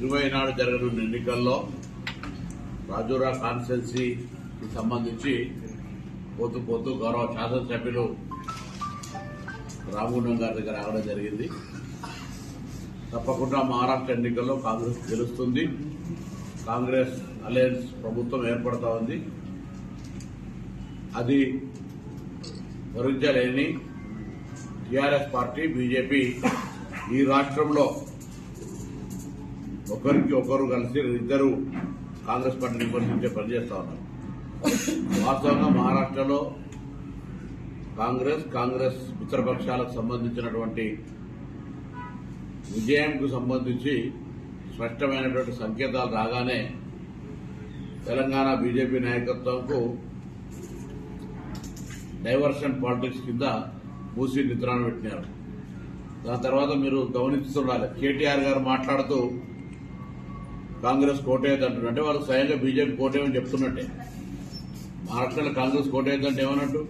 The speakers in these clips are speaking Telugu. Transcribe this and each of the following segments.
ఇరవై నాడు జరగనున్న ఎన్నికల్లో రాజూరా కాన్స్టిట్యున్సీకి సంబంధించి పోతూ పోతూ గౌరవ శాసనసభ్యులు రామగుండం గారి దగ్గర రావడం జరిగింది. తప్పకుండా మహారాష్ట్ర ఎన్నికల్లో కాంగ్రెస్ గెలుస్తుంది. కాంగ్రెస్ అలయన్స్ ప్రభుత్వం ఏర్పడతా ఉంది. అది భరించలేని టీఆర్ఎస్ పార్టీ బీజేపీ ఈ రాష్ట్రంలో ఒకరికి ఒకరు కలిసి ఇద్దరు కాంగ్రెస్ పార్టీని విమర్శించే పనిచేస్తా ఉన్నారు. వాస్తవంగా మహారాష్ట్రలో కాంగ్రెస్ కాంగ్రెస్ మిత్రపక్షాలకు సంబంధించినటువంటి విజయానికి సంబంధించి స్పష్టమైనటువంటి సంకేతాలు రాగానే తెలంగాణ బీజేపీ నాయకత్వంకు డైవర్షన్ పాలిటిక్స్ కింద మూసి నిద్రాన్ని పెట్టినారు. దాని తర్వాత మీరు గమనిస్తుండాలి. కేటీఆర్ గారు మాట్లాడుతూ కాంగ్రెస్ కోటేయద్దు అంటే వాళ్ళు స్వయంగా బీజేపీ కోటేమని చెప్తున్నట్టే. మహారాష్ట్రలో కాంగ్రెస్ కోటేయద్దంటే ఏమన్నట్టు?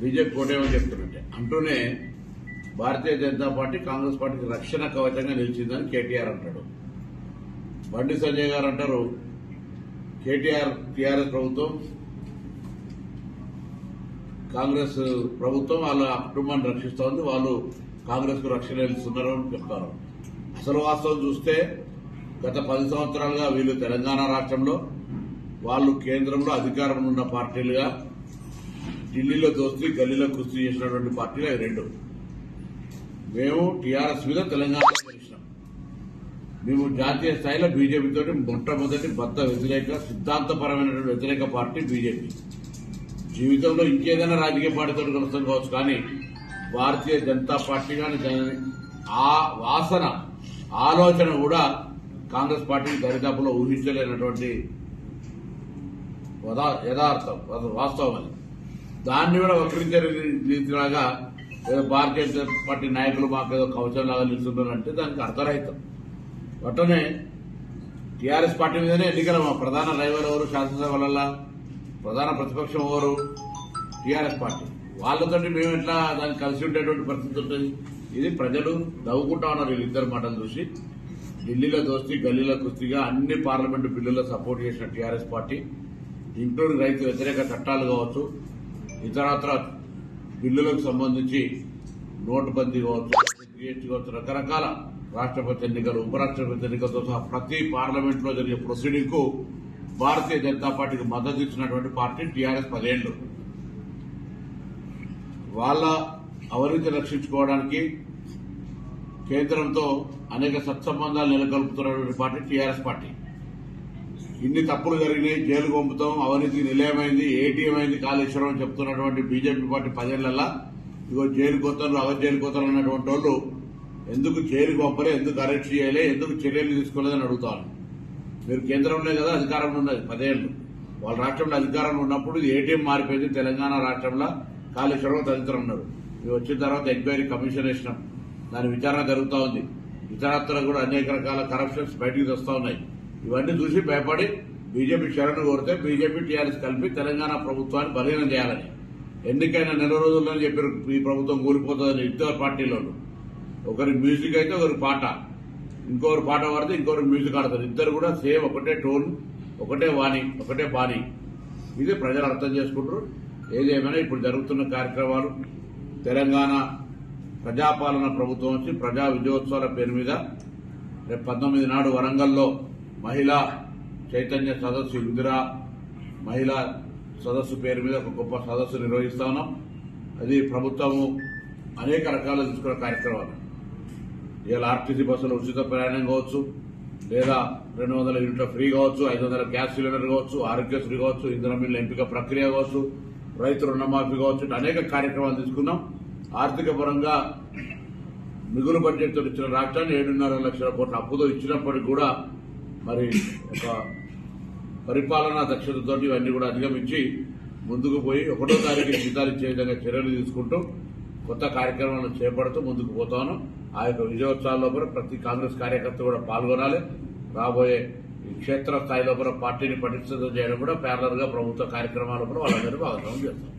బీజేపీ కోటేమని చెప్తున్నట్టే. అంటూనే భారతీయ జనతా పార్టీ కాంగ్రెస్ పార్టీకి రక్షణ కవచంగా నిలిచిందని కేటీఆర్ అంటాడు. బండి సంజయ్ గారు అంటారు కేటీఆర్ టీఆర్ఎస్ ప్రభుత్వం కాంగ్రెస్ ప్రభుత్వం వాళ్ళ కుటుంబాన్ని రక్షిస్తోంది వాళ్ళు కాంగ్రెస్కు రక్షణ ఇస్తున్నారు అని చెప్తారు. అసలు వాస్తవం చూస్తే గత పది సంవత్సరాలుగా వీళ్ళు తెలంగాణ రాష్ట్రంలో వాళ్ళు కేంద్రంలో అధికారంలో ఉన్న పార్టీలుగా ఢిల్లీలో దోస్తీ గల్లీలో కుస్తీ చేసినటువంటి పార్టీలు అవి రెండు. మేము టీఆర్ఎస్ మీద తెలంగాణలో గెలిచినాం మేము జాతీయ స్థాయిలో బీజేపీతో మొట్టమొదటి బద్ద వ్యతిరేక సిద్ధాంతపరమైనటువంటి వ్యతిరేక పార్టీ బీజేపీ. జీవితంలో ఇంకేదైనా రాజకీయ పార్టీతో కలుస్తాం కావచ్చు కానీ భారతీయ జనతా పార్టీ కానీ ఆ వాసన ఆలోచన కూడా కాంగ్రెస్ పార్టీ దరిదాపులో ఊహించలేనటువంటి యథార్థం వాస్తవం అది. దాన్ని కూడా వక్రించే రీతిలాగా ఏదో భారతీయ జనతా పార్టీ నాయకులు మాకు ఏదో కవచంలాగా నిలుస్తున్నారంటే దానికి అర్థరహితం. అట్లనే టీఆర్ఎస్ పార్టీ మీదనే ఎన్నికల మా ప్రధాన రైవల్ ఎవరు? శాసనసభలల్లా ప్రధాన ప్రతిపక్షం ఎవరు? TRS party. వాళ్ళతోటి మేము ఎట్లా దానికి కలిసి ఉండేటువంటి పరిస్థితి ఉంటుంది? ఇది ప్రజలు నవ్వుకుంటా ఉన్నారు వీళ్ళిద్దరు మాటలు చూసి. ఢిల్లీలో దోస్తి గల్లీలో కుస్తీగా అన్ని పార్లమెంటు బిల్లుల్లో సపోర్ట్ చేసిన టీఆర్ఎస్ పార్టీ ఇంక్లూడింగ్ రైతు వ్యతిరేక చట్టాలు కావచ్చు ఇతరత్ర బిల్లులకు సంబంధించి నోటుబందీ కావచ్చు జిఎస్టీ కావచ్చు రకరకాల రాష్ట్రపతి ఎన్నికలు ఉపరాష్ట్రపతి ఎన్నికలతో సహా ప్రతి పార్లమెంట్లో జరిగే ప్రొసీడింగ్కు భారతీయ జనతా పార్టీకి మద్దతు ఇచ్చినటువంటి పార్టీ టీఆర్ఎస్ పదేళ్ళు వాళ్ళ అవినీతి రక్షించుకోవడానికి కేంద్రంతో అనేక సత్సంబంధాలు నెలకొల్పుతున్నటువంటి పార్టీ టీఆర్ఎస్ పార్టీ. ఇన్ని తప్పులు జరిగినాయి జైలు పంపుతాం అవినీతి నిలయమైంది ఏటీఎం అయింది కాళేశ్వరం అని చెప్తున్నటువంటి బీజేపీ పార్టీ పదేళ్ళలో ఇగో జైలు కోతలు అవర్ జైలు కోతలు అన్నటువంటి వాళ్ళు ఎందుకు జైలు పంపలే ఎందుకు అరెస్ట్ చేయలే ఎందుకు చర్యలు తీసుకోలేదని అడుగుతాను మీరు కేంద్రంలో కదా అధికారంలో ఉన్నది పదేళ్ళు. వాళ్ళ రాష్ట్రంలో అధికారంలో ఉన్నప్పుడు ఏటీఎం మారిపోయింది తెలంగాణ రాష్ట్రంలో కాళేశ్వరం తదితరం ఉన్నారు. ఇవి వచ్చిన తర్వాత ఎంక్వైరీ కమిషన్ వేసినాం. దాని విచారణ జరుగుతూ ఉంది. ఇతరత్ర కూడా అనేక రకాల కరప్షన్స్ బయటికి వస్తూ ఉన్నాయి. ఇవన్నీ చూసి భయపడి బీజేపీ శరణు కోరితే బీజేపీ టీఆర్ఎస్ కలిపి తెలంగాణ ప్రభుత్వాన్ని బలహీనం చేయాలని. ఎన్నికైన నెల రోజుల్లోనే చెప్పారు ఈ ప్రభుత్వం కూలిపోతుందని ఇద్దరు పార్టీలోనూ ఒకరి మ్యూజిక్ అయితే ఒకరి పాట. ఇంకొకరు పాట పాడితే ఇంకొకరు మ్యూజిక్ ఆడతారు. ఇద్దరు కూడా సేమ్ ఒకటే టోన్ ఒకటే వాణి ఒకటే బాణి. ఇది ప్రజలు అర్థం చేసుకుంటారు. ఏదేమైనా ఇప్పుడు జరుగుతున్న కార్యక్రమాలు తెలంగాణ ప్రజాపాలన ప్రభుత్వం వచ్చి ప్రజా విజయోత్సవాల పేరు మీద రేపు పంతొమ్మిది నాడు వరంగల్లో మహిళా చైతన్య సదస్సు ఇందిరా మహిళా సదస్సు పేరు మీద ఒక గొప్ప సదస్సు నిర్వహిస్తా ఉన్నాం. అది ప్రభుత్వము అనేక రకాల తీసుకున్న కార్యక్రమాలు. ఇవాళ ఆర్టీసీ బస్సులు ఉచిత ప్రయాణం కావచ్చు లేదా రెండు వందల యూనిట్ల ఫ్రీ కావచ్చు ఐదు వందల గ్యాస్ సిలిండర్ కావచ్చు ఆరోగ్యశ్రీ కావచ్చు ఇంధన బిల్లు ఎంపిక ప్రక్రియ కావచ్చు రైతు రుణమాఫీ కావచ్చు అనేక కార్యక్రమాలు తీసుకున్నాం. ఆర్థిక పరంగా మిగులు బడ్జెట్తో ఇచ్చిన రాష్ట్రాన్ని ఏడున్నర లక్షల కోట్ల అప్పుతో ఇచ్చినప్పటికీ కూడా మరి ఒక పరిపాలనా దక్షతతో ఇవన్నీ కూడా అధిగమించి ముందుకు పోయి ఒకటో తారీఖు జీతాలు ఇచ్చే విధంగా చర్యలు తీసుకుంటూ కొత్త కార్యక్రమాలను చేపడుతూ ముందుకు పోతాను. ఆ యొక్క విజయోత్సవాల ప్రతి కాంగ్రెస్ కార్యకర్త కూడా పాల్గొనాలి. రాబోయే క్షేత్ర స్థాయిలో పార్టీని పటిష్టం చేయడం కూడా ప్యారలర్గా ప్రభుత్వ కార్యక్రమాలు కూడా వాళ్ళందరూ భాగస్వామ్యం చేస్తారు.